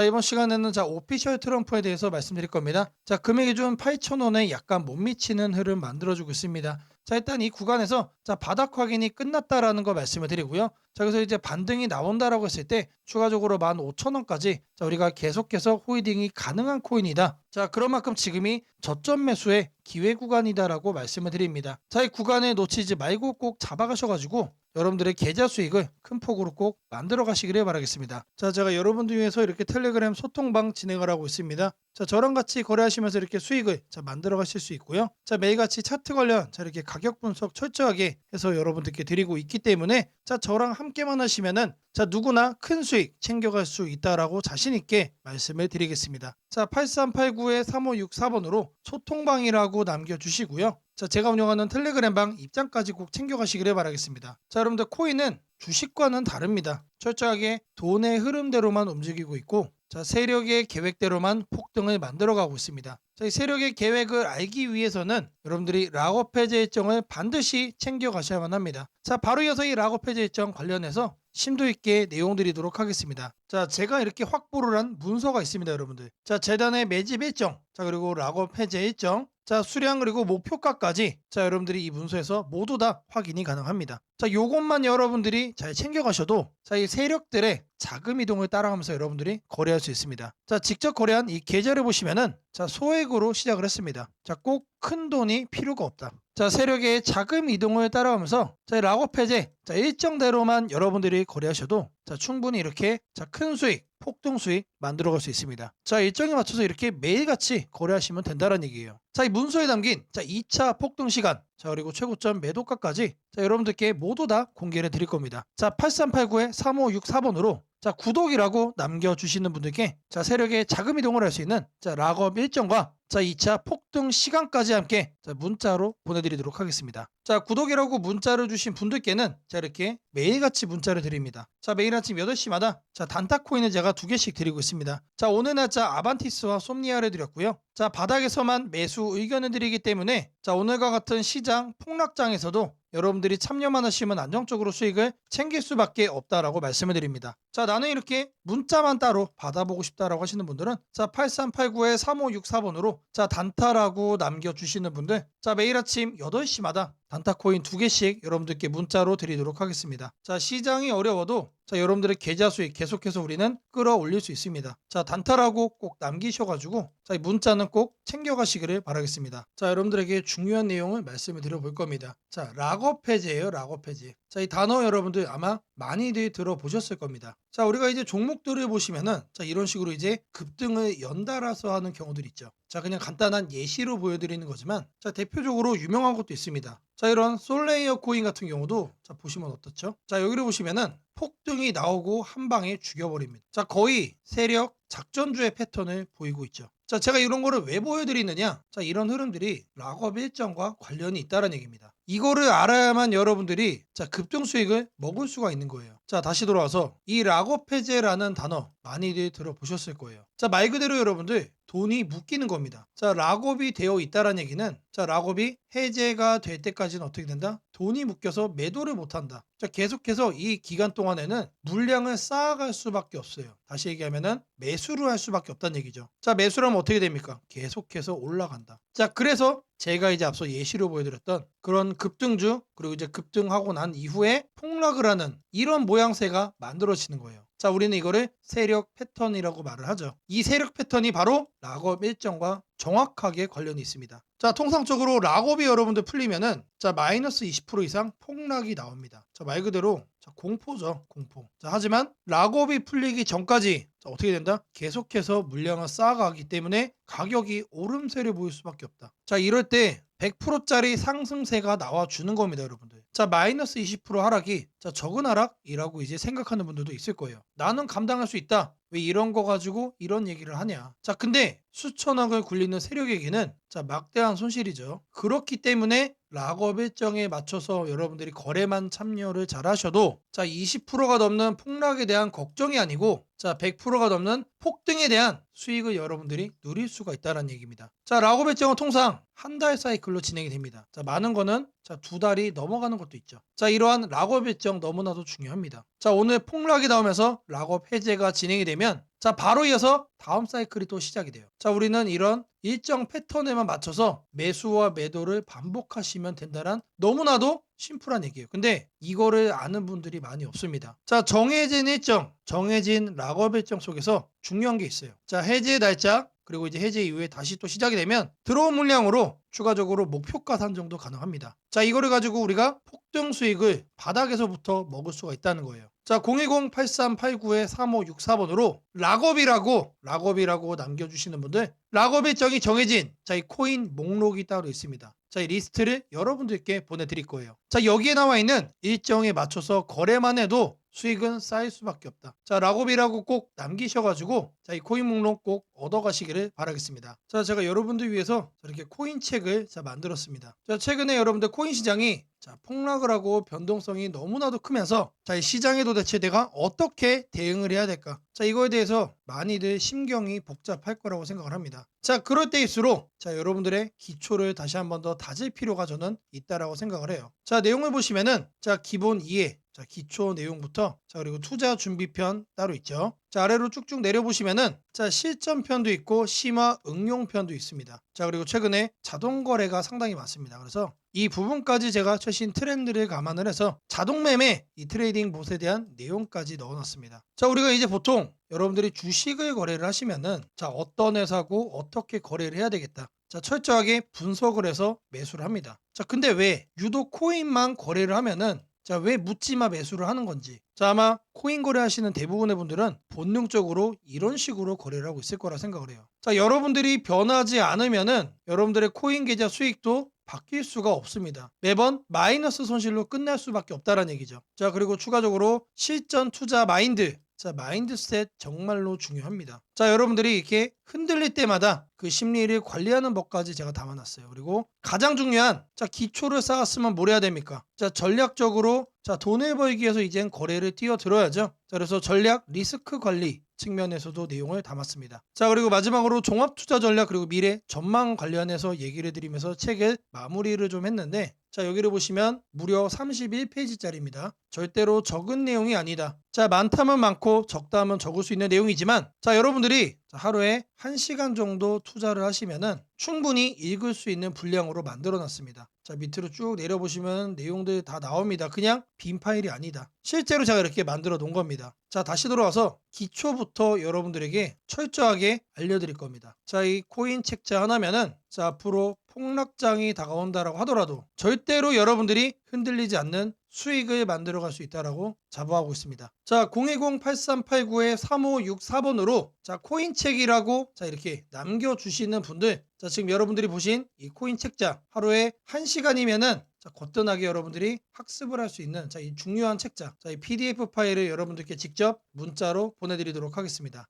자, 이번 시간에는 자, 오피셜 트럼프에 대해서 말씀드릴 겁니다. 자, 금액 기준 8,000원에 약간 못 미치는 흐름 만들어주고 있습니다. 자, 일단 이 구간에서 자, 바닥 확인이 끝났다라는 거 말씀을 드리고요. 자, 그래서 이제 반등이 나온다라고 했을 때 추가적으로 15,000원까지 자, 우리가 계속해서 호이딩이 가능한 코인이다. 자, 그런 만큼 지금이 저점 매수의 기회 구간이다라고 말씀을 드립니다. 자, 이 구간에 놓치지 말고 꼭 잡아가셔가지고 여러분들의 계좌 수익을 큰 폭으로 꼭 만들어 가시기를 바라겠습니다. 자, 제가 여러분들 위해서 이렇게 텔레그램 소통방 진행을 하고 있습니다. 자, 저랑 같이 거래하시면서 이렇게 수익을 자, 만들어 가실 수 있고요. 자, 매일같이 차트 관련 자, 이렇게 가격 분석 철저하게 해서 여러분들께 드리고 있기 때문에 자, 저랑 함께만 하시면은 자, 누구나 큰 수익 챙겨갈 수 있다라고 자신 있게 말씀을 드리겠습니다. 자, 8389의 3564번으로 소통방이라고 남겨 주시고요. 자, 제가 운영하는 텔레그램방 입장까지 꼭 챙겨가시기를 바라겠습니다. 자, 여러분들 코인은 주식과는 다릅니다. 철저하게 돈의 흐름대로만 움직이고 있고 자, 세력의 계획대로만 폭등을 만들어가고 있습니다. 자, 이 세력의 계획을 알기 위해서는 여러분들이 락업 해제 일정을 반드시 챙겨가셔야만 합니다. 자, 바로 이어서 이 락업 해제 일정 관련해서 심도 있게 내용 드리도록 하겠습니다. 자, 제가 이렇게 확보를 한 문서가 있습니다, 여러분들. 자, 재단의 매집 일정, 자, 그리고 락업 해제 일정, 자, 수량 그리고 목표가까지 자, 여러분들이 이 문서에서 모두 다 확인이 가능합니다. 자, 요것만 여러분들이 잘 챙겨가셔도 자, 이 세력들의 자금 이동을 따라가면서 여러분들이 거래할 수 있습니다. 자, 직접 거래한 이 계좌를 보시면은 자, 소액으로 시작을 했습니다. 자, 꼭 큰 돈이 필요가 없다. 자, 세력의 자금 이동을 따라가면서 자, 락업 해제 자, 일정대로만 여러분들이 거래하셔도 자, 충분히 이렇게 자, 큰 수익 폭등 수익 만들어갈 수 있습니다. 자 일정에 맞춰서 이렇게 매일같이 거래하시면 된다는 얘기예요. 자 이 문서에 담긴 자 2차 폭등 시간 자 그리고 최고점 매도가까지 자 여러분들께 모두 다 공개를 드릴 겁니다. 자 8389의 3564번으로 자 구독이라고 남겨 주시는 분들께 자 세력의 자금 이동을 할 수 있는 자 락업 일정과 자 2차 폭등 시간까지 함께 자 문자로 보내드리도록 하겠습니다. 자 구독이라고 문자를 주신 분들께는 자 이렇게 매일같이 문자를 드립니다. 자 매일 아침 8시마다 자 단타 코인을 제가 두 개씩 드리고 있습니다. 자 오늘 날짜 아반티스와 솜니아를 드렸고요. 자 바닥에서만 매수 의견을 드리기 때문에 자 오늘과 같은 시장 폭락장에서도 여러분들이 참여만 하시면 안정적으로 수익을 챙길 수밖에 없다라고 말씀을 드립니다. 자 나는 이렇게 문자만 따로 받아보고 싶다라고 하시는 분들은 자 8389의 3564번으로 자 단타라고 남겨 주시는 분들 자 매일 아침 8시마다 단타 코인 두 개씩 여러분들께 문자로 드리도록 하겠습니다. 자 시장이 어려워도 자 여러분들의 계좌 수익 계속해서 우리는 끌어올릴 수 있습니다. 자 단타라고 꼭 남기셔가지고 자이 문자는 꼭 챙겨가시기를 바라겠습니다. 자 여러분들에게 중요한 내용을 말씀을 드려볼 겁니다. 자 락업 해제예요 락업 해제. 자 이 단어 여러분들 아마 많이들 들어보셨을 겁니다. 자 우리가 이제 종목들을 보시면은 자 이런 식으로 이제 급등을 연달아서 하는 경우들 있죠. 자 그냥 간단한 예시로 보여드리는 거지만 자 대표적으로 유명한 것도 있습니다. 자 이런 솔레이어 코인 같은 경우도 자 보시면 어떻죠? 자 여기를 보시면은 폭등이 나오고 한 방에 죽여버립니다. 자 거의 세력 작전주의 패턴을 보이고 있죠. 자 제가 이런 거를 왜 보여드리느냐? 자 이런 흐름들이 락업 일정과 관련이 있다는 얘기입니다. 이거를 알아야만 여러분들이 자 급등 수익을 먹을 수가 있는 거예요. 자 다시 돌아와서 이 락업 해제라는 단어 많이들 들어보셨을 거예요. 자 말 그대로 여러분들 돈이 묶이는 겁니다. 자 락업이 되어 있다는 얘기는 자 락업이 해제가 될 때까지는 어떻게 된다? 돈이 묶여서 매도를 못 한다. 자 계속해서 이 기간 동안에는 물량을 쌓아갈 수밖에 없어요. 다시 얘기하면은 매수를 할 수밖에 없다는 얘기죠. 자 매수라면 어떻게 됩니까? 계속해서 올라간다. 자 그래서 제가 이제 앞서 예시로 보여드렸던 그런 급등주 그리고 이제 급등하고 난 이후에 폭락을 하는 이런 모양새가 만들어지는 거예요. 자, 우리는 이거를 세력 패턴이라고 말을 하죠. 이 세력 패턴이 바로 락업 일정과 정확하게 관련이 있습니다. 자, 통상적으로 락업이 여러분들 풀리면은 자, 마이너스 20% 이상 폭락이 나옵니다. 자, 말 그대로 자, 공포죠, 공포. 자, 하지만 락업이 풀리기 전까지 자, 어떻게 된다? 계속해서 물량을 쌓아가기 때문에 가격이 오름세를 보일 수밖에 없다. 자, 이럴 때 100%짜리 상승세가 나와주는 겁니다, 여러분들. 자, 마이너스 20% 하락이 자, 적은 하락이라고 이제 생각하는 분들도 있을 거예요. 나는 감당할 수 있다. 왜 이런 거 가지고 이런 얘기를 하냐. 자, 근데 수천억을 굴리는 세력에게는 자, 막대한 손실이죠. 그렇기 때문에 락업 일정에 맞춰서 여러분들이 거래만 참여를 잘 하셔도 자, 20%가 넘는 폭락에 대한 걱정이 아니고 자, 100%가 넘는 폭등에 대한 수익을 여러분들이 누릴 수가 있다는 얘기입니다. 자, 락업 일정은 통상 한 달 사이클로 진행이 됩니다. 자, 많은 거는 자, 두 달이 넘어가는 것도 있죠. 자, 이러한 락업 일정 너무나도 중요합니다. 자, 오늘 폭락이 나오면서 락업 해제가 진행이 되면 자 바로 이어서 다음 사이클이 또 시작이 돼요. 자 우리는 이런 일정 패턴에만 맞춰서 매수와 매도를 반복하시면 된다란 너무나도 심플한 얘기예요. 근데 이거를 아는 분들이 많이 없습니다. 자 정해진 일정, 정해진 락업 일정 속에서 중요한 게 있어요. 자 해제 날짜 그리고 이제 해제 이후에 다시 또 시작이 되면 들어온 물량으로 추가적으로 목표가 산정도 가능합니다. 자 이거를 가지고 우리가 폭등 수익을 바닥에서부터 먹을 수가 있다는 거예요. 자 010-8389-3564번으로 락업이라고 락업이라고 남겨주시는 분들 락업 일정이 정해진 자 이 코인 목록이 따로 있습니다. 자 이 리스트를 여러분들께 보내드릴 거예요. 자 여기에 나와 있는 일정에 맞춰서 거래만 해도 수익은 쌓일 수밖에 없다. 자, 락업이라고 꼭 남기셔가지고, 자, 이 코인 목록 꼭 얻어가시기를 바라겠습니다. 자, 제가 여러분들 위해서 이렇게 코인 책을 자, 만들었습니다. 자, 최근에 여러분들 코인 시장이 자, 폭락을 하고 변동성이 너무나도 크면서, 자, 이 시장에 도대체 내가 어떻게 대응을 해야 될까? 자, 이거에 대해서 많이들 심경이 복잡할 거라고 생각을 합니다. 자, 그럴 때일수록, 자, 여러분들의 기초를 다시 한 번 더 다질 필요가 저는 있다라고 생각을 해요. 자, 내용을 보시면은, 자, 기본 이해, 자, 기초 내용부터 자, 그리고 투자 준비편 따로 있죠. 자, 아래로 쭉쭉 내려보시면은 자, 실전편도 있고 심화 응용편도 있습니다. 자, 그리고 최근에 자동 거래가 상당히 많습니다. 그래서 이 부분까지 제가 최신 트렌드를 감안을 해서 자동 매매 이 트레이딩 봇에 대한 내용까지 넣어놨습니다. 자, 우리가 이제 보통 여러분들이 주식을 거래를 하시면은 자, 어떤 회사고 어떻게 거래를 해야 되겠다. 자, 철저하게 분석을 해서 매수를 합니다. 자, 근데 왜 유독 코인만 거래를 하면은 자, 왜 묻지마 매수를 하는 건지. 자, 아마 코인 거래하시는 대부분의 분들은 본능적으로 이런 식으로 거래를 하고 있을 거라 생각을 해요. 자, 여러분들이 변하지 않으면은 여러분들의 코인 계좌 수익도 바뀔 수가 없습니다. 매번 마이너스 손실로 끝날 수밖에 없다는 얘기죠. 자, 그리고 추가적으로 실전 투자 마인드. 자, 마인드셋 정말로 중요합니다. 자, 여러분들이 이렇게 흔들릴 때마다 그 심리를 관리하는 법까지 제가 담아놨어요. 그리고 가장 중요한 자 기초를 쌓았으면 뭘 해야 됩니까? 자 전략적으로 자 돈을 벌기 위해서 이젠 거래를 뛰어들어야죠. 자 그래서 전략 리스크 관리 측면에서도 내용을 담았습니다. 자 그리고 마지막으로 종합 투자 전략 그리고 미래 전망 관련해서 얘기를 드리면서 책을 마무리를 좀 했는데 자 여기를 보시면 무려 31페이지짜리입니다. 절대로 적은 내용이 아니다. 자 많다면 많고 적다면 적을 수 있는 내용이지만 자 여러분들이 자, 하루에 1시간 정도 투자를 하시면은 충분히 읽을 수 있는 분량으로 만들어 놨습니다. 자 밑으로 쭉 내려보시면 내용들 다 나옵니다. 그냥 빈 파일이 아니다. 실제로 제가 이렇게 만들어 놓은 겁니다. 자 다시 돌아와서 기초부터 여러분들에게 철저하게 알려드릴 겁니다. 자 이 코인 책자 하나면은 자 앞으로 폭락장이 다가온다라고 하더라도 절대로 여러분들이 흔들리지 않는 수익을 만들어 갈 수 있다라고 자부하고 있습니다. 자, 010-8389-3564번으로 자, 코인책이라고 자, 이렇게 남겨 주시는 분들 자, 지금 여러분들이 보신 이 코인 책자 하루에 1시간이면은 자, 거뜬하게 여러분들이 학습을 할 수 있는 자, 이 중요한 책자. 자, 이 PDF 파일을 여러분들께 직접 문자로 보내 드리도록 하겠습니다.